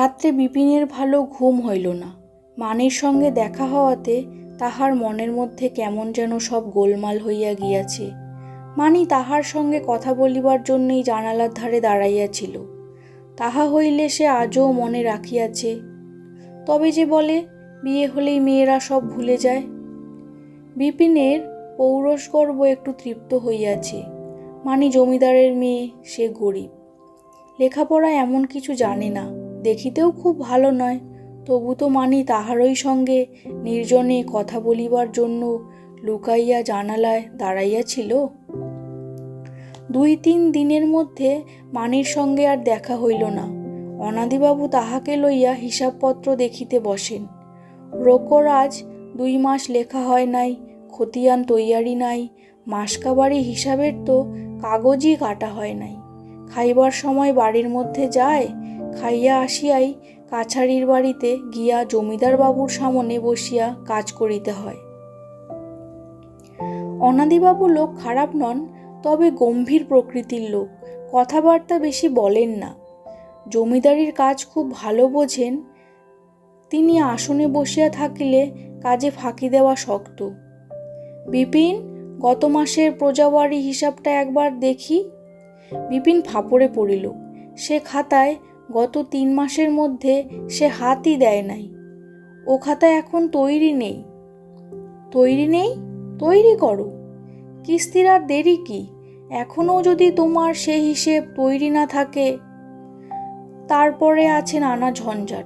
রাত্রে বিপিনের ভালো ঘুম হইল না। মানির সঙ্গে দেখা হওয়াতে তাহার মনের মধ্যে কেমন যেন সব গোলমাল হইয়া গিয়াছে। মানি তাহার সঙ্গে কথা বলিবার জন্যই জানালার ধারে দাঁড়াইয়াছিল। তাহা হইলে সে আজও মনে রাখিয়াছে, তবে যে বলে, বিয়ে হলেই মেয়েরা সব ভুলে যায়? বিপিনের পৌরসগর্ব একটু তৃপ্ত হইয়াছে। মানি জমিদারের মেয়ে, সে গরিব। লেখাপড়া এমন কিছু জানে না। দেখিতেও খুব ভালো নয়, তবু তো মানি তাহারই সঙ্গে নির্জনে কথা বলিবার জন্য লুকাইয়া জানালায় দাঁড়াইয়াছিল। দুই তিন দিনের মধ্যে মানির সঙ্গে আর দেখা হইল না। অনাদিবাবু তাহাকে লইয়া হিসাবপত্র দেখিতে বসেন। রোকরাজ দুই মাস লেখা হয় নাই, খতিয়ান তৈয়ারি নাই, মাসকাবারি হিসাবের তো কাগজই কাটা হয় নাই। খাইবার সময় বাড়ির মধ্যে যায় খাইয়া আসিয়াই কাছারির বাড়িতে গিয়া জমিদার বাবুর সামনে বসিয়া কাজ করিতে হয়। অনাদিবাবু লোক খারাপ নন, তবে গম্ভীর প্রকৃতির লোক। কথাবার্তা বেশি বলেন না। জমিদারির কাজ খুব ভালো বোঝেন, তিনি আসনে বসিয়া থাকিলে কাজে ফাঁকি দেওয়া শক্ত। বিপিন, গত মাসের প্রজাবাড়ি হিসাবটা একবার দেখি। বিপিন ফাপড়ে পড়িল। সে খাতায় গত তিন মাসের মধ্যে সে হাতই দেয় নাই। ও খাতা এখন তৈরি নেই। তৈরি নেই? তৈরি করো। কিস্তির আর দেরি কি? এখনও যদি তোমার সে হিসেব তৈরি না থাকে, তারপরে আছে নানা ঝঞ্ঝাট।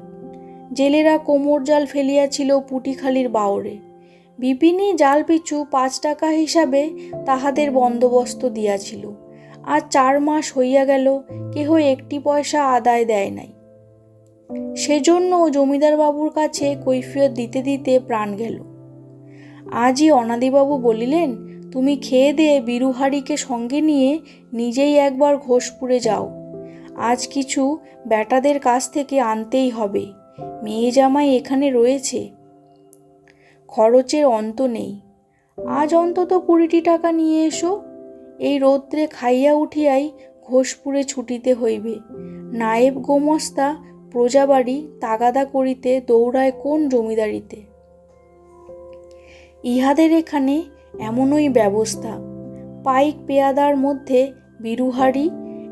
জেলেরা কোমর জাল ফেলিয়াছিল পুটিখালির বাওরে বিপিনই জাল পিছু পাঁচ টাকা হিসাবে তাহাদের বন্দোবস্ত দিয়াছিল। আর চার মাস হইয়া গেল কেহ একটি পয়সা আদায় দেয় নাই। সেজন্য জমিদার বাবুর কাছে কৈফিয়ত দিতে দিতে প্রাণ গেল। আজই অনাদিবাবু বলিলেন, তুমি খেয়ে দিয়ে বিরুহারিকে সঙ্গে নিয়ে নিজেই একবার ঘোষপুরে যাও। আজ কিছু ব্যাটাদের কাছ থেকে আনতেই হবে। মেয়ে জামাই এখানে রয়েছে। খরচের অন্ত নেই। আজ অন্তত কুড়িটি টাকা নিয়ে এসো। এই রৌদ্রে খাইয়া উঠিয়াই ঘোষপুরে ছুটিতে হইবে। নায়েব গোমস্তা প্রজাবাড়ি তাগাদা করিতে দৌড়ায় কোন জমিদারিতে? ইহাদের এখানে এমনই ব্যবস্থা। পাইক পেয়াদার মধ্যে বিরুহারি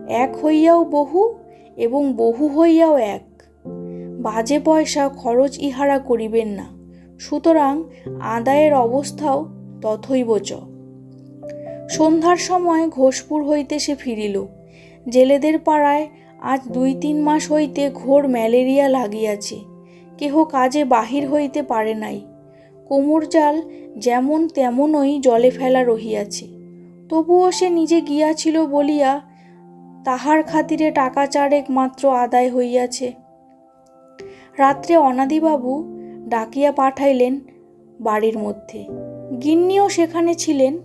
এক হইয়াও বহু এবং বহু হইয়াও এক। বাজে পয়সা খরচ ইহারা করিবেন না। সুতরাং আদায়ের অবস্থাও তথৈবচ। সন্ধ্যার সময় ঘোষপুর হইতে সে ফিরিল। জেলেদের পাড়ায় আজ দুই তিন মাস হইতে ঘোর ম্যালেরিয়া লাগিয়াছে। কেহ কাজে বাহির হইতে পারে নাই। কোমর জাল যেমন তেমনই জলে ফেলা রহিয়াছে। তবুও সে নিজে গিয়াছিল বলিয়া তাহার খাতিরে টাকা চারেক মাত্র আদায় হইয়াছে। রাত্রে অনাদিবাবু ডাকিয়া পাঠাইলেন বাড়ির মধ্যে। গিন্নিও সেখানে ছিলেন।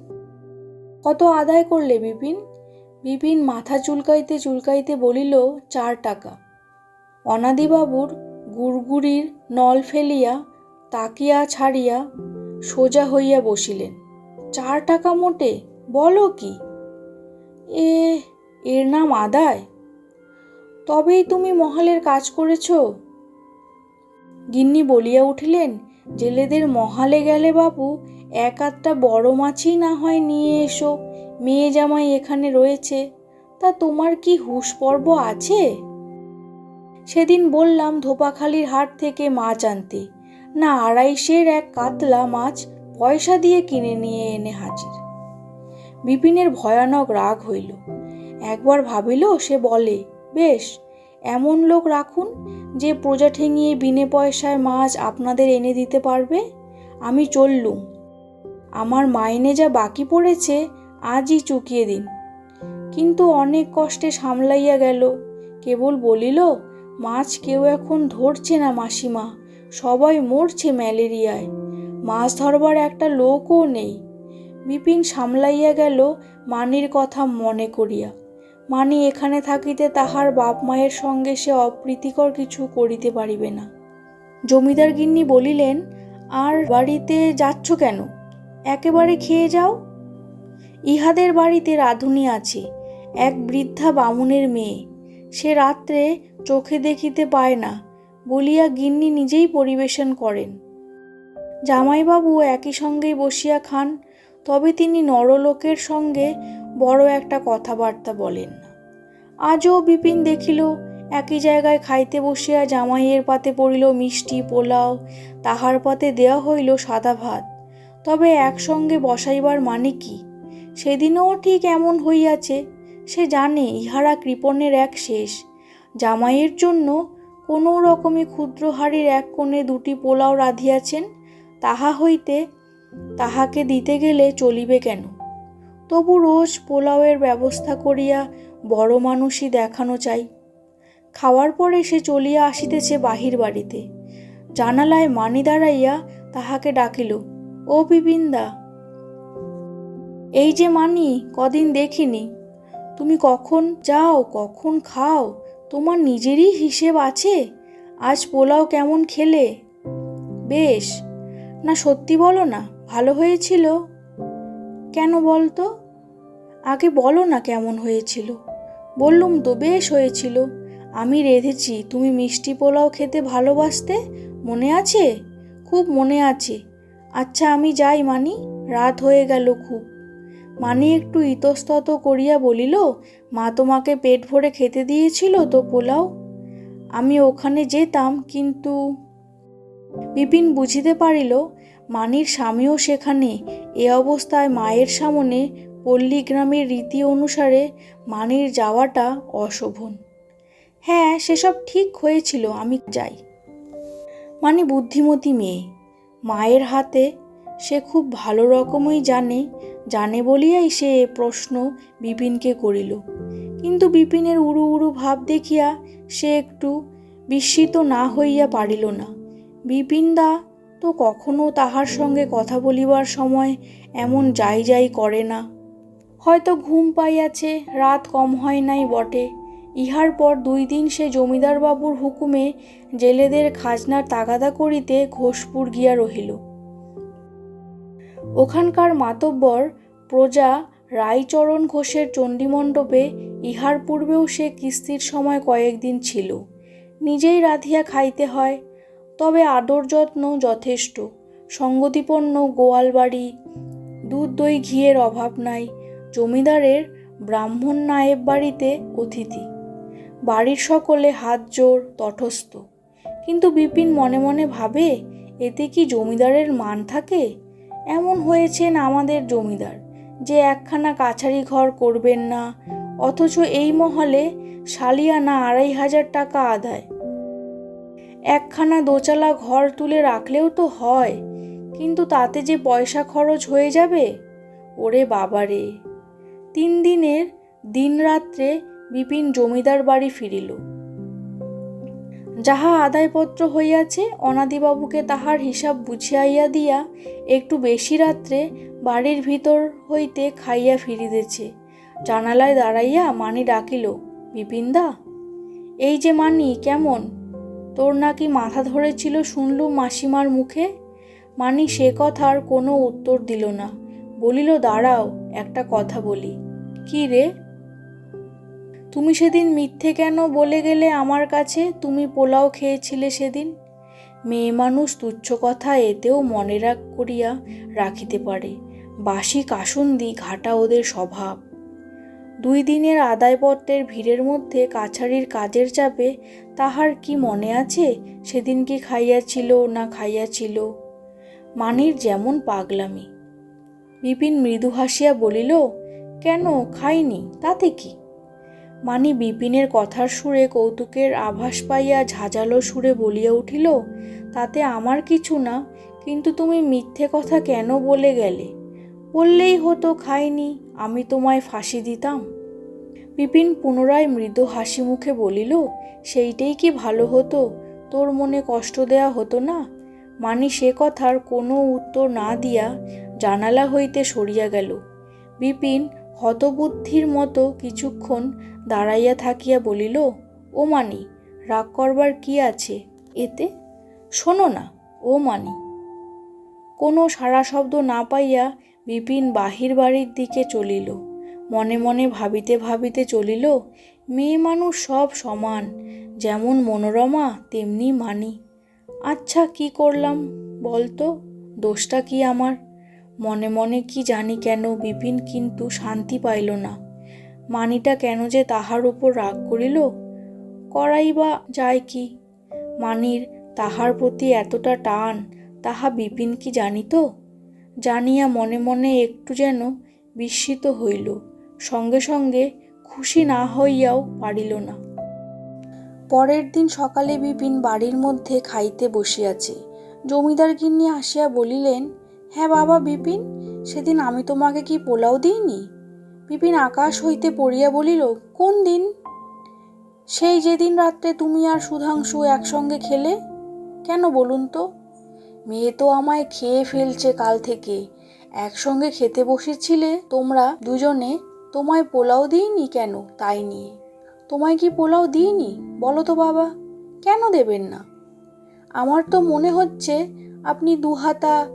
কত আদায় করলে বিপিন? বিপিন মাথা চুলকাইতে চুলকাইতে বলিল, চার টাকা। অনাদিবাবুর গুড়গুড়ির নল ফেলিয়া তাকিয়া ছাড়িয়া সোজা হইয়া বসিলেন। চার টাকা মোটে, বলো কি? এ, এর নাম আদায়? তবেই তুমি মহালের কাজ করেছ? গিন্নি বলিয়া উঠিলেন, জেলেদের মহালে গেলে বাবু এক আধটা বড় মাছই না হয় নিয়ে এসো। মেয়ে জামাই এখানে রয়েছে। তা তোমার কি হুশ পর্ব আছে? সেদিন বললাম ধোপাখালির হাট থেকে মাছ আনতে। না, আড়াইশের এক কাতলা মাছ পয়সা দিয়ে কিনে নিয়ে এনে হাজির। বিপিনের ভয়ানক রাগ হইল। একবার ভাবিল, সে বলে, বেশ, এমন লোক রাখুন যে প্রজা ঠেঙিয়ে বিনে পয়সায় মাছ আপনাদের এনে দিতে পারবে। আমি চললুম। আমার মাইনে যা বাকি পড়েছে, আজই চুকিয়ে দিন। কিন্তু অনেক কষ্টে সামলাইয়া গেল। কেবল বলিল, মাছ কেউ এখন ধরছে না মাসিমা, সবাই মরছে ম্যালেরিয়ায়। মাছ ধরবার একটা লোকও নেই। বিপিন সামলাইয়া গেল মানির কথা মনে করিয়া। মানি এখানে থাকিতে তাহার বাপ মায়ের সঙ্গে সে অপ্রীতিকর কিছু করিতে পারিবে না। জমিদার গিন্নি বলিলেন, আর বাড়িতে যাচ্ছ কেন? একেবারে খেয়ে যাও? ইহাদের বাড়িতে রাঁধুনি আছে, এক বৃদ্ধা বামুনের মেয়ে। সে রাত্রে চোখে দেখিতে পায় না, বলিয়া গিন্নি নিজেই পরিবেশন করেন। জামাইবাবু একই সঙ্গেই বসিয়া খান, তবে তিনি নরলোকের সঙ্গে বড় একটা কথাবার্তা বলেন। আজও বিপিন দেখিল, একই জায়গায় খাইতে বসিয়া জামাইয়ের পাতে পড়িল মিষ্টি পোলাও, তাহার পাতে দেওয়া হইল সাদা ভাত। তবে একসঙ্গে বসাইবার মানে কি? সেদিনও ঠিক এমন হইয়াছে, সে জানে ইহারা কৃপণের এক শেষ। জামাইয়ের জন্য কোনো রকমে ক্ষুদ্র হাড়ির এক কোণে দুটি পোলাও রাঁধিয়াছেন, তাহা হইতে তাহাকে দিতে গেলে চলিবে কেন? তবু রোজ পোলাওয়ের ব্যবস্থা করিয়া বড় মানুষই দেখানো চাই। খাওয়ার পরে সে চলিয়া আসিতেছে বাহির বাড়িতে। জানালায় মানি দাঁড়াইয়া তাহাকে ডাকিল। ও বিপিনদা এই যে মানি, কদিন দেখিনি। তুমি কখন যাও, কখন খাও, তোমার নিজেরই হিসেব আছে? আজ পোলাও কেমন খেলে? বেশ। না, সত্যি বলো না, ভালো হয়েছিল? কেন বলতো? আগে বলো না কেমন হয়েছিল। বললুম তো বেশ হয়েছিল। আমি রেঁধেছি, তুমি মিষ্টি পোলাও খেতে ভালোবাসতে? মনে আছে? খুব মনে আছে। আচ্ছা আমি যাই, মানি। রাত হয়ে গেল খুব। মানি একটু ইতস্তত করিয়া বলিল, মা তোমাকে পেট ভরে খেতে দিয়েছিল তো পোলাও? আমি ওখানে যেতাম, কিন্তু বিপিন বুঝিতে পারিল, মানির স্বামীও সেখানে। এ অবস্থায় মায়ের সামনে পল্লীগ্রামের রীতি অনুসারে মানির যাওয়াটা অশোভন। হ্যাঁ সেসব ঠিক হয়েছিল, আমি যাই। মানে বুদ্ধিমতী মেয়ে। মায়ের হাতে সে খুব ভালো রকমই জানে জানে বলিয়াই সে এ প্রশ্ন বিপিনকে করিল। কিন্তু বিপিনের উড়ু উড়ু ভাব দেখিয়া সে একটু বিস্মিত না হইয়া পারিল না। বিপিনদা তো কখনো তাহার সঙ্গে কথা বলিবার সময় এমন যাই যাই করে না। হয়তো ঘুম পাইয়াছে, রাত কম হয় নাই বটে ইহার পর দুই দিন সে জমিদার বাবুর হুকুমে জেলেদের খাজনার তাগাদা করিতে ঘোষপুর গিয়া রহিল। ওখানকার মাতব্বর প্রজা রায়চরণ ঘোষের চণ্ডীমণ্ডপে ইহার পূর্বেও সে কিস্তির সময় কয়েকদিন ছিল। নিজেই রাধিয়া খাইতে হয়, তবে আদর যত্ন যথেষ্ট। সঙ্গতিপন্ন গোয়াল বাড়ি দুধ দই ঘিয়ের অভাব নাই, জমিদারের ব্রাহ্মণ নায়েব বাড়িতে অতিথি। বাড়ির সকলে হাত জোর তটস্থ। কিন্তু বিপিন মনে মনে ভাবে, এতে কি জমিদারের মান থাকে? এমন হয়েছেন আমাদের জমিদার, যে একখানা কাছারি ঘর করবেন না, অথচ এই মহলে সালিয়ানা আড়াই হাজার টাকা আদায়। একখানা দোচালা ঘর তুলে রাখলেও তো হয়, কিন্তু তাতে যে পয়সা খরচ হয়ে যাবে? ওরে বাবারে! তিন দিনের দিন রাত্রে বিপিন জমিদার বাড়ি ফিরিল। যাহা আদায়পত্র হইয়াছে, অনাদিবাবুকে তাহার হিসাব বুঝিয়াইয়া দিয়া একটু বেশি রাত্রে বাড়ির ভিতর হইতে খাইয়া ফিরিতেছে। জানালায় দাঁড়াইয়া মানি ডাকিল, বিপিনদা, এই যে মানি, কেমন? তোর নাকি মাথা ধরেছিল শুনলুম মাসিমার মুখে? মানি সে কথার কোনো উত্তর দিল না। বলিল, দাঁড়াও, একটা কথা বলি। কি রে? তুমি সেদিন মিথ্যে কেন বলে গেলে আমার কাছে? তুমি পোলাও খেয়েছিলে সেদিন। মেয়ে মানুষ তুচ্ছ কথা এতেও মনে রাখ করিয়া রাখিতে পারে। বাসি কাসুন্দি ঘাটা ওদের স্বভাব। দুই দিনের আদায়পত্রের ভিড়ের মধ্যে কাছারির কাজের চাপে তাহার কি মনে আছে? সেদিন কি খাইয়াছিল না খাইয়াছিল? মানির যেমন পাগলামি। বিপিন মৃদু হাসিয়া বলিল, কেন? খাইনি। তাতে কি? মানি বিপিনের কথার সুরে কৌতুকের আভাস পাইয়া ঝাঁঝালো সুরে বলিয়া উঠিল, তাতে আমার কিছু না, কিন্তু তুমি মিথ্যে কথা কেন বলে গেলে? বললেই হতো খাইনি, আমি তোমায় ফাঁসি দিতাম? বিপিন পুনরায় মৃদু হাসি মুখে বলিল, সেইটাই কি ভালো হতো? তোর মনে কষ্ট দেয়া হতো না? মানি সে কথার কোনো উত্তর না দিয়া জানালা হইতে সরিয়া গেল। বিপিন হতবুদ্ধির মতো কিছুক্ষণ দাঁড়াইয়া থাকিয়া বলিল, ও মানি, রাগ করবার কি আছে? এতে? শোনো না, ও মানি কোনো সারা শব্দ না পাইয়া বিপিন বাহির বাড়ির দিকে চলিল। মনে মনে ভাবিতে ভাবিতে চলিল, মেয়ে মানুষ সব সমান, যেমন মনোরমা, তেমনি মানি। আচ্ছা কি করলাম বলতো? দোষটা কি আমার? মনে মনে কি জানি কেন বিপিন কিন্তু শান্তি পাইল না। মানিটা কেন যে তাহার উপর রাগ করিল? করাই বা যায় কি? মানির তাহার প্রতি এতটা টান, তাহা বিপিন কি জানিত? জানিয়া মনে মনে একটু যেন বিস্মিত হইল, সঙ্গে সঙ্গে খুশি না হইয়াও পারিল না। পরের দিন সকালে বিপিন বাড়ির মধ্যে খাইতে বসিয়াছে। জমিদার গিন্নি আসিয়া বলিলেন হ্যাঁ বাবা বিপিন, সেদিন আমি তোমাকে কি পোলাও দিইনি? বিপিন আকাশ হইতে পড়িয়া বলিল, কোন দিন? সেই যেদিন রাত্রে তুমি আর সুধাংশু একসঙ্গে খেলে? কেন বলুন তো? মেয়ে তো আমায় খেয়ে ফেলছে কাল থেকে। একসঙ্গে খেতে বসেছিলে তোমরা দুজনে, তোমায় পোলাও দিইনি কেন তাই নিয়ে? তোমায় কি পোলাও দিইনি? বলো তো বাবা, কেন দেবেন না? আমার তো মনে হচ্ছে আপনি দুহাতা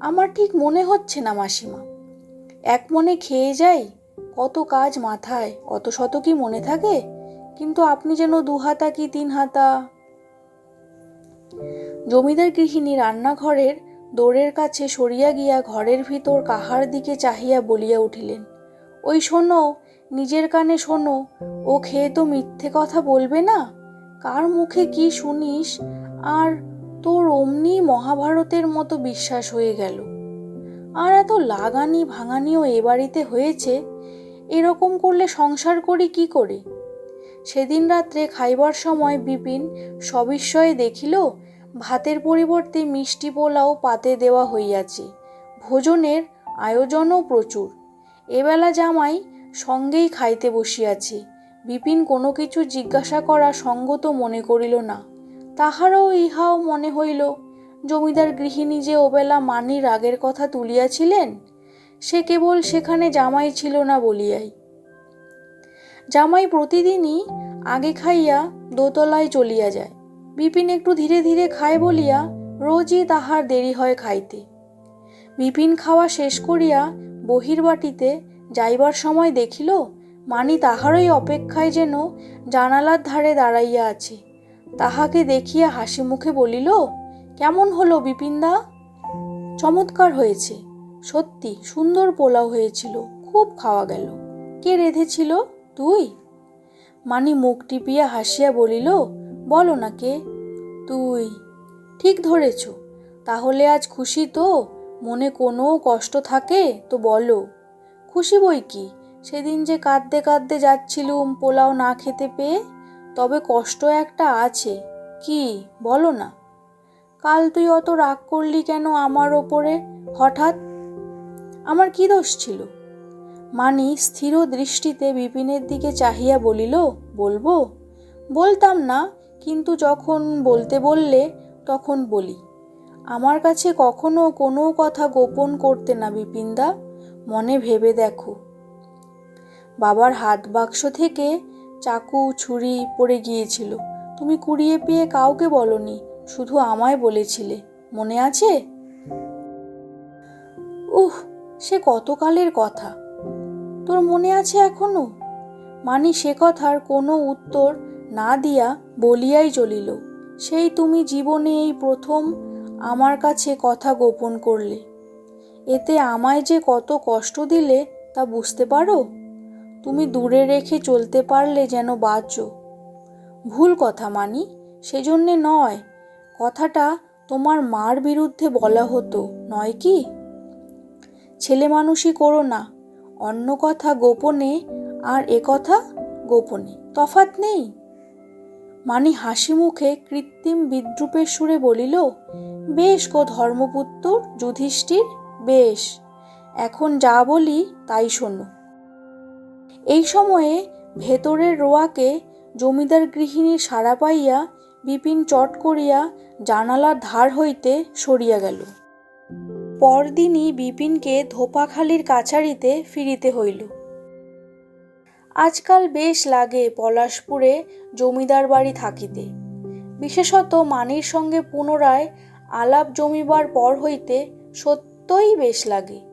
আমার ঠিক মনে হচ্ছে না, মাসিমা। এক মনে খেয়ে যাই, কত কাজ মাথায় অত শত কি মনে থাকে, কিন্তু আপনি যেন দুহাতা কি তিন হাতা? জমিদার গৃহিণী রান্নাঘরের দোরের কাছে সরিয়া গিয়া ঘরের ভিতর কাহার দিকে চাহিয়া বলিয়া উঠিলেন, ওই শোনো, নিজের কানে শোনো, ও খেয়ে তো মিথ্যে কথা বলবে না? কার মুখে কি শুনিস? আর তোর অমনি মহাভারতের মতো বিশ্বাস হয়ে গেল। আর এত লাগানি ভাঙানিও এ বাড়িতে হয়েছে, এরকম করলে সংসার করি কি করে? সেদিন রাত্রে খাইবার সময় বিপিন সবিস্ময়ে দেখিল, ভাতের পরিবর্তে মিষ্টি পোলাও পাতে দেওয়া হইয়াছে, ভোজনের আয়োজনও প্রচুর। এবেলা জামাই সঙ্গেই খাইতে বসিয়াছে, বিপিন কোনো কিছু জিজ্ঞাসা করা সঙ্গত মনে করিল না। তাহারও ইহাও মনে হইল, জমিদার গৃহিণী যে ওবেলা মানির রাগের কথা তুলিয়াছিলেন, সে কেবল সেখানে জামাই ছিল না বলিয়াই। জামাই প্রতিদিনই আগে খাইয়া দোতলায় চলিয়া যায়। বিপিন একটু ধীরে ধীরে খায় বলিয়া রোজই তাহার দেরি হয় খাইতে। বিপিন খাওয়া শেষ করিয়া বহির্বাটিতে যাইবার সময় দেখিল, মানি তাহারই অপেক্ষায় যেন জানালার ধারে দাঁড়াইয়া আছে। তাহাকে দেখিয়া হাসি মুখে বলিল, কেমন হলো বিপিনদা? চমৎকার হয়েছে, সত্যি সুন্দর পোলাও হয়েছিল, খুব খাওয়া গেল। কে রেঁধেছিল, তুই? মানি মুখ টিপিয়া হাসিয়া বলিল, বলো না কে? তুই। ঠিক ধরেছ, তাহলে আজ খুশি তো? মনে কোনো কষ্ট থাকে? তো বলো। খুশি বই কি? সেদিন যে কাঁদতে কাঁদতে যাচ্ছিলুম পোলাও না খেতে পেয়ে? তবে কষ্ট একটা আছে। কি, বলো না। কাল তুই অত রাগ করলি কেন আমার ওপরে? হঠাৎ? আমার কি দোষ ছিল? মানি স্থির দৃষ্টিতে বিপিনের দিকে চাহিয়া বলিল, বলব? বলতাম না, কিন্তু যখন বলতে বললে, তখন বলি। আমার কাছে কখনো কোনো কথা গোপন করতে না বিপিনদা। মনে ভেবে দেখো। বাবার হাত বাক্স থেকে চাকু, ছুরি পড়ে গিয়েছিল। তুমি কুড়িয়ে পেয়ে কাউকে বলনি, শুধু আমায় বলেছিলে। মনে আছে? উহ, সে কতকালের কথা। তোর মনে আছে এখনও? মানি সে কথার কোনো উত্তর না দিয়া বলিয়াই চলিল। সেই তুমি জীবনে এই প্রথম আমার কাছে কথা গোপন করলে। এতে আমায় যে কত কষ্ট দিলে তা বুঝতে পারো? তুমি দূরে রেখে চলতে পারলে যেন বাঁচো ভুল কথা, মানি, সেজন্যে নয়। কথাটা তোমার মার বিরুদ্ধে বলা হতো, নয় কি? ছেলে মানুষই করো না। অন্য কথা গোপনে, আর এ কথা গোপনে। তফাত নেই। মানি হাসি মুখে কৃত্রিম বিদ্রুপের সুরে বলিল, বেশ গো ধর্মপুত্র যুধিষ্ঠির, বেশ। এখন যা বলি তাই শোনো। এই সময়ে ভেতরের রোয়াকে জমিদার গৃহিণীর সাড়া পাইয়া বিপিন চট করিয়া জানালার ধার হইতে সরিয়া গেল। পরদিনই বিপিনকে ধোপাখালির কাছারিতে ফিরিতে হইল। আজকাল বেশ লাগে পলাশপুরে জমিদার বাড়ি থাকিতে। বিশেষত মানির সঙ্গে পুনরায় আলাপ জমিবার পর হইতে সত্যই বেশ লাগে।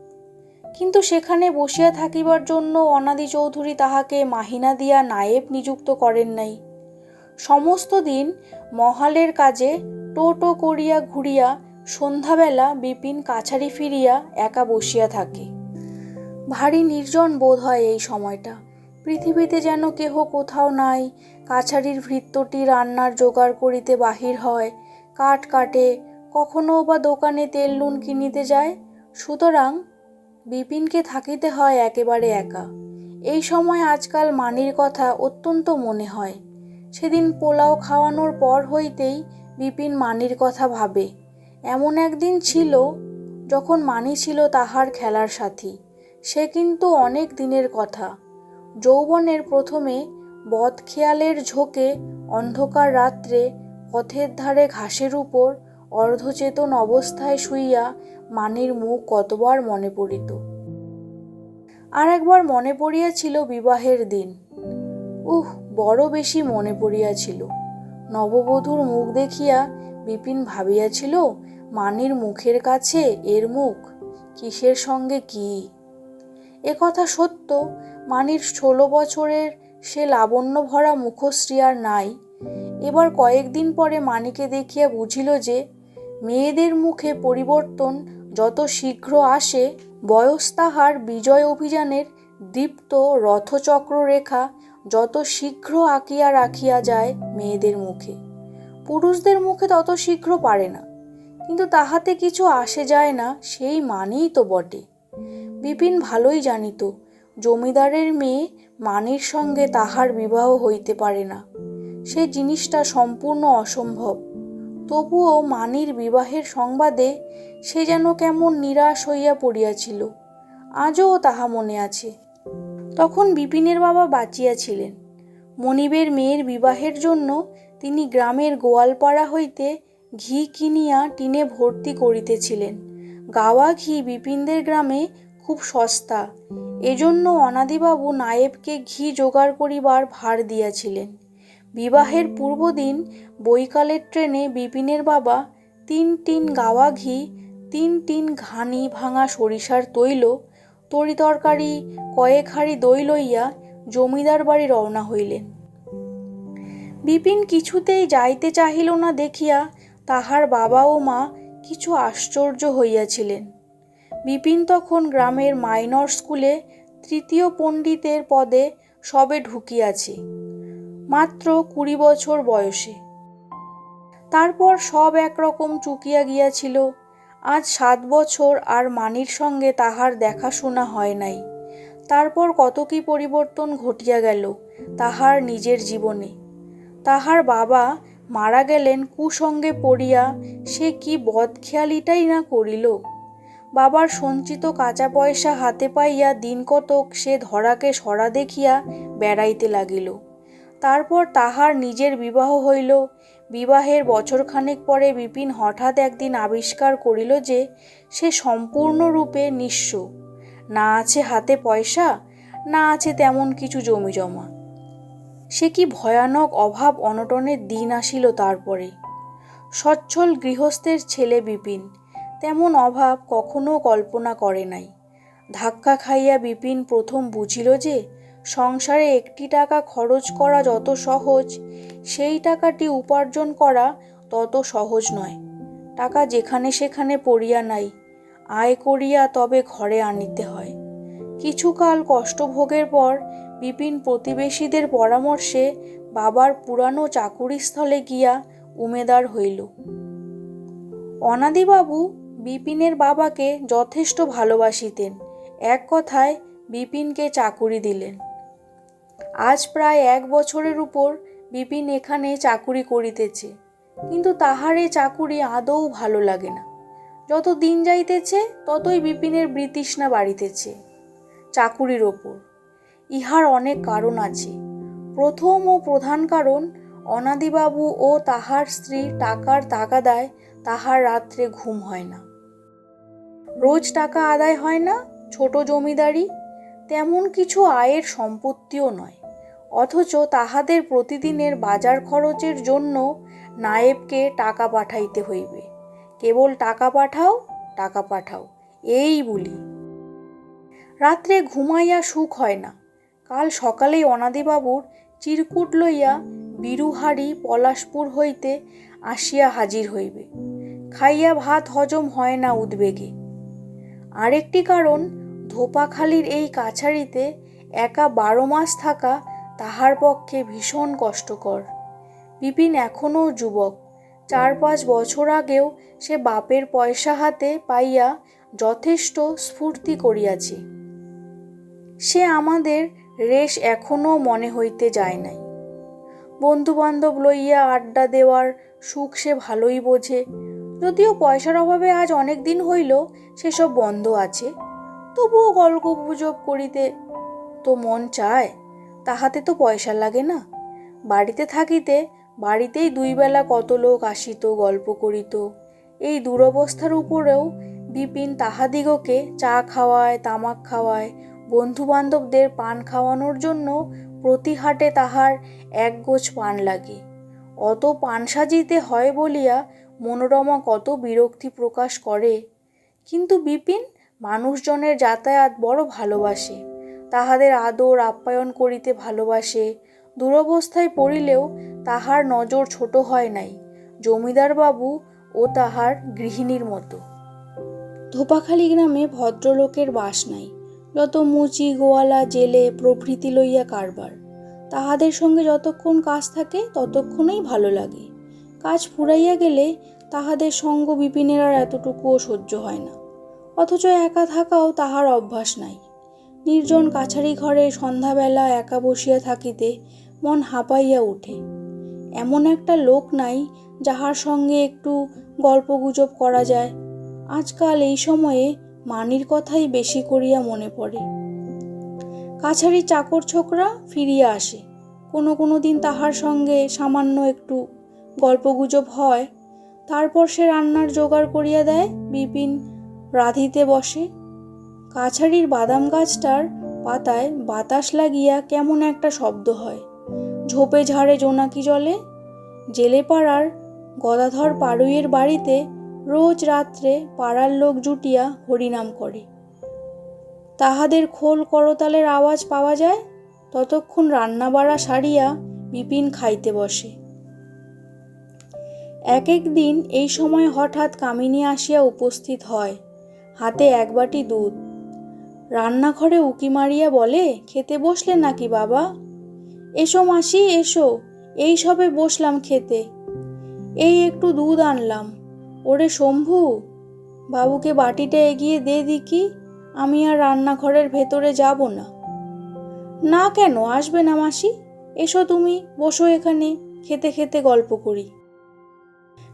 কিন্তু সেখানে বসিয়া থাকিবার জন্য অনাদি চৌধুরী তাহাকে মাহিনা দিয়া নায়েব নিযুক্ত করেন নাই। সমস্ত দিন মহালের কাজে টো টো করিয়া ঘুরিয়া সন্ধ্যাবেলা বিপিন কাছারি ফিরিয়া একা বসিয়া থাকে। ভারী নির্জন বোধ হয় এই সময়টা। পৃথিবীতে যেন কেহ কোথাও নাই, কাছারির ভৃত্যটি রান্নার জোগাড় করিতে বাহির হয়, কাঠ কাটে, কখনো বা দোকানে তেল নুন কিনিতে যায়, সুতরাং বিপিনকে থাকিতে হয় একেবারে একা। এই সময় আজকাল মানির কথা অত্যন্ত মনে হয়। সেদিন পোলাও খাওয়ানোর পর হইতেই বিপিন মানির কথা ভাবে। এমন একদিন ছিল, যখন মানি ছিল তাহার খেলার সাথী। সে কিন্তু অনেক দিনের কথা। যৌবনের প্রথমে বধ খেয়ালের ঝোঁকে অন্ধকার রাত্রে পথের ধারে ঘাসের উপর অর্ধচেতন অবস্থায় শুইয়া মানির মুখ কতবার মনে পড়িত। আর একবার মনে পড়িয়াছিল বিবাহের দিন। উহ, বড় বেশি মনে পড়িয়াছিল। নববধূর মুখ দেখিয়া বিপিন ভাবিয়াছিল, মানির মুখের কাছে এর মুখ কিসের সঙ্গে কি? এ কথা সত্য, মানির ষোলো বছরের সে লাবণ্য ভরা মুখশ্রী আর নাই। এবার কয়েকদিন পরে মানিকে দেখিয়া বুঝিল যে মেয়েদের মুখে পরিবর্তন যত শীঘ্র আসে, বয়স তাহার বিজয় অভিযানের দীপ্ত রথচক্র রেখা যত শীঘ্র আঁকিয়া রাখিয়া যায় মেয়েদের মুখে। পুরুষদের মুখে তত শীঘ্র পারে না, কিন্তু তাহাতে কিছু আসে যায় না, সেই মানেই তো বটে। বিপিন ভালোই জানিত, জমিদারের মেয়ে মানির সঙ্গে তাহার বিবাহ হইতে পারে না। সে জিনিসটা সম্পূর্ণ অসম্ভব। তবুও মানির বিবাহের সংবাদে সে যেন কেমন নিরাশ হইয়া পড়িয়াছিল। আজও তাহা মনে আছে। তখন বিপিনের বাবা বাঁচিয়াছিলেন। মনিবের মেয়ের বিবাহের জন্য তিনি গ্রামের গোয়ালপাড়া হইতে ঘি কিনিয়া টিনে ভর্তি করিতেছিলেন। গাওয়া ঘি বিপিনদের গ্রামে খুব সস্তা। এজন্য অনাদিবাবু নায়েবকে ঘি জোগাড় করিবার ভার দিয়াছিলেন। বিবাহের পূর্বদিন বৈকালের ট্রেনে বিপিনের বাবা তিন টিন গাওয়া ঘি, তিন টিন ঘানি ভাঙা সরিষার তৈল, তরিতরকারি কয়েক হাড়ি দই লইয়া জমিদার বাড়ি রওনা হইলেন। বিপিন কিছুতেই যাইতে চাহিল না দেখিয়া তাহার বাবা ও মা কিছু আশ্চর্য হইয়াছিলেন। বিপিন তখন গ্রামের মাইনর স্কুলে তৃতীয় পণ্ডিতের পদে সবে ঢুকিয়াছে, মাত্র কুড়ি বছর বয়সে। তারপর সব একরকম চুকিয়া গিয়াছিল। আজ সাত বছর আর মানির সঙ্গে তাহার দেখাশোনা হয় নাই। তারপর কত কি পরিবর্তন ঘটিয়া গেল তাহার নিজের জীবনে। তাহার বাবা মারা গেলেন কুসঙ্গে পড়িয়া, সে কি বদখেয়ালিটাই না করিল? বাবার সঞ্চিত কাঁচা পয়সা হাতে পাইয়া দিন কতক সে ধরাকে সরা দেখিয়া বেড়াইতে লাগিল। তারপর তাহার নিজের বিবাহ হইল বিবাহের বছরখানেক পরে বিপিন হঠাৎ একদিন আবিষ্কার করিল যে সে সম্পূর্ণরূপে নিঃস্ব। না আছে হাতে পয়সা, না আছে তেমন কিছু জমি জমা সে কি ভয়ানক অভাব অনটনের দিন আসিল তারপরে। সচ্ছল গৃহস্থের ছেলে বিপিন, তেমন অভাব কখনো কল্পনা করে নাই। ধাক্কা খাইয়া বিপিন প্রথম বুঝিল যে সংসারে একটি টাকা খরচ করা যত সহজ, সেই টাকাটি উপার্জন করা তত সহজ নয়। টাকা যেখানে সেখানে পড়িয়া নাই, আয় করিয়া তবে ঘরে আনিতে হয়। কিছুকাল কষ্টভোগের পর বিপিন প্রতিবেশীদের পরামর্শে বাবার পুরানো চাকুরিস্থলে গিয়া উমেদার হইল। অনাদিবাবু বিপিনের বাবাকে যথেষ্ট ভালোবাসিতেন। এক কথায় বিপিনকে চাকুরি দিলেন। আজ প্রায় এক বছরের উপর বিপিন এখানে চাকুরি করিতেছে। কিন্তু তাহার এ চাকুরি আদৌ ভালো লাগে না। যত দিন যাইতেছে, ততই বিপিনের বৃতৃষ্ণা বাড়িতেছে চাকুরির ওপর। ইহার অনেক কারণ আছে। প্রথম ও প্রধান কারণ, অনাদিবাবু ও তাহার স্ত্রী টাকার তাগাদায় তাহার রাত্রে ঘুম হয় না। রোজ টাকা আদায় হয় না, ছোট জমিদারি, তেমন কিছু আয়ের সম্পত্তিও নয়। অথচ তাহাদের প্রতিদিনের বাজার খরচের জন্য নায়েবকে টাকা পাঠাইতে হইবে। কেবল টাকা পাঠাও টাকা পাঠাও, এই বলি। রাত্রে ঘুমাইয়া সুখ হয় না। কাল সকালেই অনাদিবাবুর চিরকুট লইয়া বিরুহারি পলাশপুর হইতে আসিয়া হাজির হইবে। খাইয়া ভাত হজম হয় না উদ্বেগে। আরেকটি কারণ, ধোপাখালির এই কাছারিতে একা বারো মাস থাকা তাহার পক্ষে ভীষণ কষ্টকর। বিপিন এখনও যুবক। চার পাঁচ বছর আগেও সে বাপের পয়সা হাতে পাইয়া যথেষ্ট স্ফূর্তি করিয়াছে। সে আমাদের রেশ এখনও মনে হইতে যায় নাই। বন্ধুবান্ধব লইয়া আড্ডা দেওয়ার সুখ সে ভালোই বোঝে। যদিও পয়সার অভাবে আজ অনেক দিন হইল সেসব বন্ধ আছে। তবুও গল্প গুজব করিতে তো মন চায়। তাহাতে তো পয়সা লাগে না। বাড়িতে থাকিতে বাড়িতেই দুই বেলা কত লোক আসিত, গল্প করিত। এই দুরবস্থার উপরেও বিপিন তাহাদিগকে চা খাওয়ায়, তামাক খাওয়ায় বন্ধু বান্ধবদের পান খাওয়ানোর জন্য প্রতি হাটে তাহার এক গোছ পান লাগে। অত পান সাজিতে হয় বলিয়া মনোরমা কত বিরক্তি প্রকাশ করে। কিন্তু বিপিন মানুষজনের যাতায়াত বড় ভালোবাসে। তাহাদের আদর আপ্যায়ন করিতে ভালোবাসে। দুরবস্থায় পড়িলেও তাহার নজর ছোট হয় নাই। জমিদার বাবু ও তাহার গৃহিণীর মতো। ধোপাখালি গ্রামে ভদ্রলোকের বাস নাই। যত মুচি, গোয়ালা, জেলে প্রভৃতি লইয়া কারবার। তাহাদের সঙ্গে যতক্ষণ কাজ থাকে, ততক্ষণই ভালো লাগে। কাজ ফুরাইয়া গেলে তাহাদের সঙ্গ বিপিনের আর এতটুকুও সহ্য হয় না। অথচ একা থাকাও তাহার অভ্যাস নাই। নির্জন কাছারি ঘরে সন্ধ্যাবেলা একা বসিয়া থাকিতে মন হাঁপাইয়া উঠে এমন একটা লোক নাই যাহার সঙ্গে একটু গল্পগুজব করা যায়। আজকাল এই সময়ে মানির কথাই বেশি করিয়া মনে পড়ে। কাছারি চাকর ছোকরা ফিরিয়া আসে। কোনো কোনো দিন তাহার সঙ্গে সামান্য একটু গল্পগুজব হয়। তারপর সে রান্নার জোগাড় করিয়া দেয়, বিপিন রাঁধিতে বসে। কাছারির বাদাম গাছটার পাতায় বাতাস লাগিয়া কেমন একটা শব্দ হয়। ঝোপে ঝাড়ে জোনাকি জলে জেলেপাড়ার গদাধর পাড়ুইয়ের বাড়িতে রোজ রাত্রে পাড়ার লোক জুটিয়া হরিনাম করে। তাহাদের খোল করতালের আওয়াজ পাওয়া যায়, ততক্ষণ রান্না বাড়া সারিয়া বিপিন খাইতে বসে। এক এক দিন এই সময় হঠাৎ কামিনী আসিয়া উপস্থিত হয়, হাতে এক বাটি দুধ। রান্নাঘরে উকি মারিয়া বলে, খেতে বসলে নাকি বাবা? এসো মাসি, এসো, এই সবে বসলাম খেতে। এই একটু দুধ আনলাম। ওরে শম্ভু, বাবুকে বাটিটা এগিয়ে দে দিকি আমি আর রান্নাঘরের ভেতরে যাব না। না কেন, আসবে না মাসি? এসো তুমি, বসো এখানে, খেতে খেতে গল্প করি।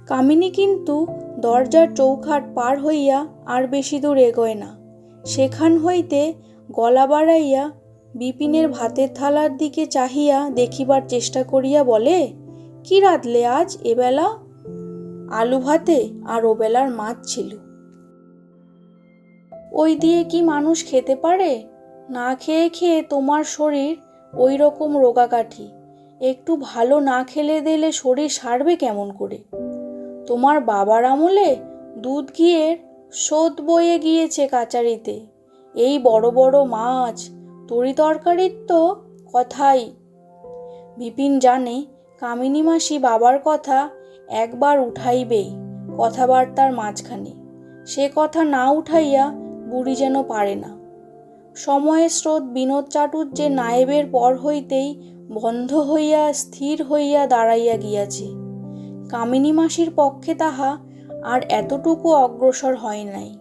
কামিনী কিন্তু দরজার চৌখাট পার হইয়া আর বেশি দূর এগোয় না। সেখান হইতে গলা বাড়াইয়া বিপিনের ভাতের থালার দিকে চাহিয়া দেখিবার চেষ্টা করিয়া বলে, কি রাঁধলে আজ এবেলা? আলু ভাতে আর ওবেলার মাছ ছিল। ওই দিয়ে কি মানুষ খেতে পারে? না খেয়ে খেয়ে তোমার শরীর ওই রকম রোগাকাঠি। একটু ভালো না খেলে দিলে শরীর সারবে কেমন করে? তোমার বাবার আমলে দুধ, ঘিয়ের শোধ বয়ে গিয়েছে কাচারিতে। এই বড় বড় মাছ, তরি তরকারির তো কথাই। বিপিন জানে কামিনী মাসি বাবার কথা একবার উঠাইবেই কথাবার্তার মাঝখানে। সে কথা না উঠাইয়া বুড়ি যেন পারে না। সময়ের স্রোত বিনোদ চাটুর্যে নায়েবের পর হইতেই বন্ধ হইয়া স্থির হইয়া দাঁড়াইয়া গিয়াছে। কামিনী মাসির পক্ষে তাহা আর এতটুকু অগ্রসর হয় নাই।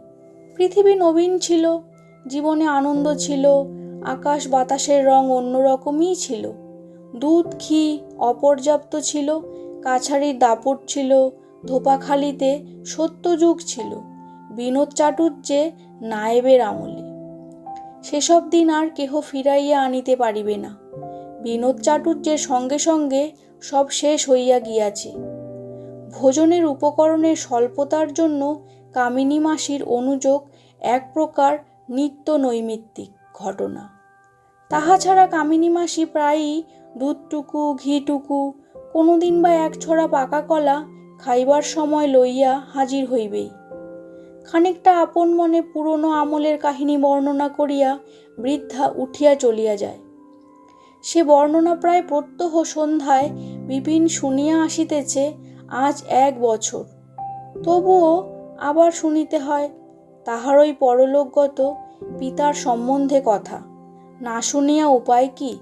পৃথিবী নবীন ছিল, জীবনে আনন্দ ছিল, আকাশ বাতাসের রং অন্যরকমই ছিল। দুধ, ঘি অপর্যাপ্ত ছিল, কাছারির দাপট ছিল, ধোপাখালিতে সত্যযুগ ছিল, বিনোদ চাটুর্যে নায়েবের আমলে। সেসব দিন আর কেহ ফিরাইয়া আনিতে পারিবে না। বিনোদ চাটুর্যের সঙ্গে সঙ্গে সব শেষ হইয়া গিয়াছে। ভোজনের উপকরণের স্বল্পতার জন্য কামিনী মাসির অনুযোগ এক প্রকার নিত্য নৈমিত্তিক ঘটনা। তাহা ছাড়া কামিনী মাসি প্রায়ই দুধটুকু, ঘিটুকু, কোনোদিন বা এক ছড়া পাকা কলা খাইবার সময় লইয়া হাজির হইবেই। খানিকটা আপন মনে পুরনো আমলের কাহিনী বর্ণনা করিয়া বৃদ্ধা উঠিয়া চলিয়া যায়। সে বর্ণনা প্রায় প্রত্যহ সন্ধ্যায় বিপিন শুনিয়া আসিতেছে আজ এক বছর। তবুও আবার শুনিতে হয় তাহারই পরলোকগত পিতার সম্বন্ধে কথা। না শুনিয়া উপায় কি?